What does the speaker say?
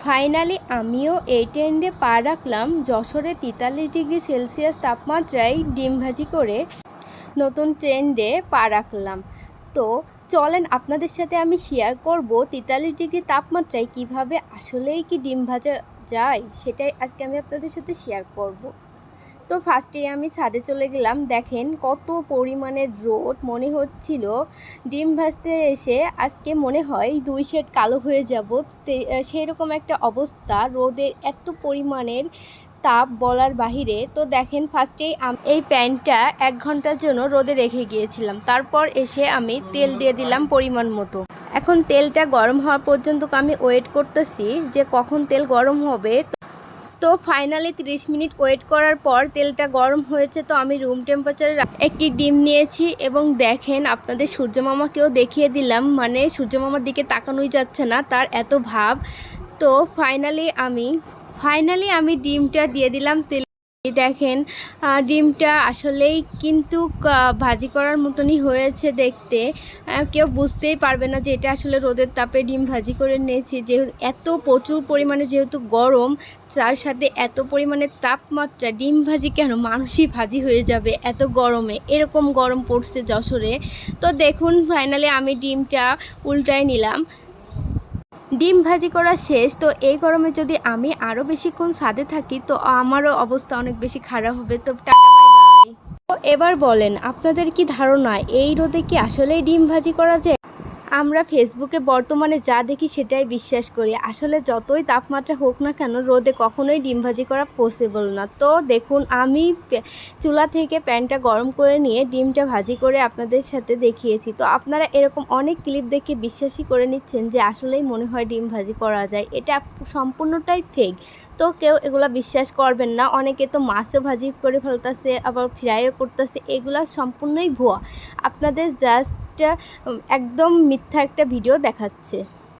Finally আমিও এই ট্রেন্ডে পা রাখলাম যশোরে তেতাল্লিশ ডিগ্রি সেলসিয়াস তাপমাত্রায় ডিম ভাজি করে নতুন ট্রেন্ডে পা রাখলাম। তো চলেন আপনাদের সাথে আমি শেয়ার করব তেতাল্লিশ ডিগ্রি তাপমাত্রায় কীভাবে আসলেই কি ডিম ভাজা যায় সেটাই আজকে আমি আপনাদের সাথে শেয়ার করব। তো ফার্স্টে আমি ছাদে চলে গেলাম। দেখেন কত পরিমাণের রোদ, মনে হচ্ছিল ডিম ভাজতে এসে আজকে মনে হয় দুই শেড কালো হয়ে যাব। সেই রকম একটা অবস্থা, রোদের এত পরিমাণের তাপ বলার বাহিরে। তো দেখেন ফার্স্টেই এই প্যান্টটা এক ঘণ্টার জন্য রোদে রেখে গিয়েছিলাম। তারপর এসে আমি তেল দিয়ে দিলাম পরিমাণ মতো। এখন তেলটা গরম হওয়া পর্যন্ত আমি ওয়েট করতেছি যে কখন তেল গরম হবে। তো ফাইনালি 30 মিনিট ওয়েট করার পর তেলটা গরম হয়েছে, তো আমি রুম টেম্পারেচারে একটি ডিম নিয়েছি এবং দেখেন আপনাদের সূর্যমামাকেও দেখিয়ে দিলাম মানে সূর্যমামার দিকে তাকানোই যাচ্ছে না, তার এত ভাব। তো ফাইনালি আমি ফাইনালি আমি ডিমটা দিয়ে দিলাম তেল দেখেন ডিমটা আসলেই কিন্তু ভাজি করার মতনই হয়েছে দেখতে। কেউ বুঝতেই পারবে না যে এটা আসলে রোদের তাপে ডিম ভাজি করে নিয়েছি। যেহেতু এত প্রচুর পরিমাণে যেহেতু গরম, তার সাথে এত পরিমাণে তাপমাত্রা, ডিম ভাজি কেন? মানুষই ভাজি হয়ে যাবে এত গরমে। এরকম গরম পড়ছে যশোরে। তো দেখুন ফাইনালি আমি ডিমটা উল্টায় নিলাম। ডিম ভাজি করা শেষ, তো এই গরমে যদি আমি আরও বেশিক্ষণ ছাদে থাকি, তো আমারও অবস্থা অনেক বেশি খারাপ হবে। তো টাটা বাই বাই এবার বলেন, আপনাদের কি ধারণা, এই রোদে কি আসলেই ডিম ভাজি করা যায়? আমরা ফেসবুকে বর্তমানে যা দেখি সেটাই বিশ্বাস করি। আসলে যতই তাপমাত্রা হোক না কেন, রোদে কখনোই ডিম ভাজি করা পসিবল না। তো দেখুন, আমি চুলা থেকে প্যানটা গরম করে নিয়ে ডিমটা ভাজি করে আপনাদের সাথে দেখিয়েছি। তো আপনারা এরকম অনেক ক্লিপ দেখে বিশ্বাসই করে নিচ্ছেন যে আসলেই মনে হয় ডিম ভাজি করা যায়। এটা সম্পূর্ণটাই ফেক তো কেউ এগুলো বিশ্বাস করবেন না। অনেকে তো মাছও ভাজি করে ফেলতেছে, আবার ফ্রাইও করতেছে। এগুলা সম্পূর্ণই ভুয়া। আপনাদের জাস্ট একদম মিথ্যা একটা ভিডিও দেখাচ্ছে।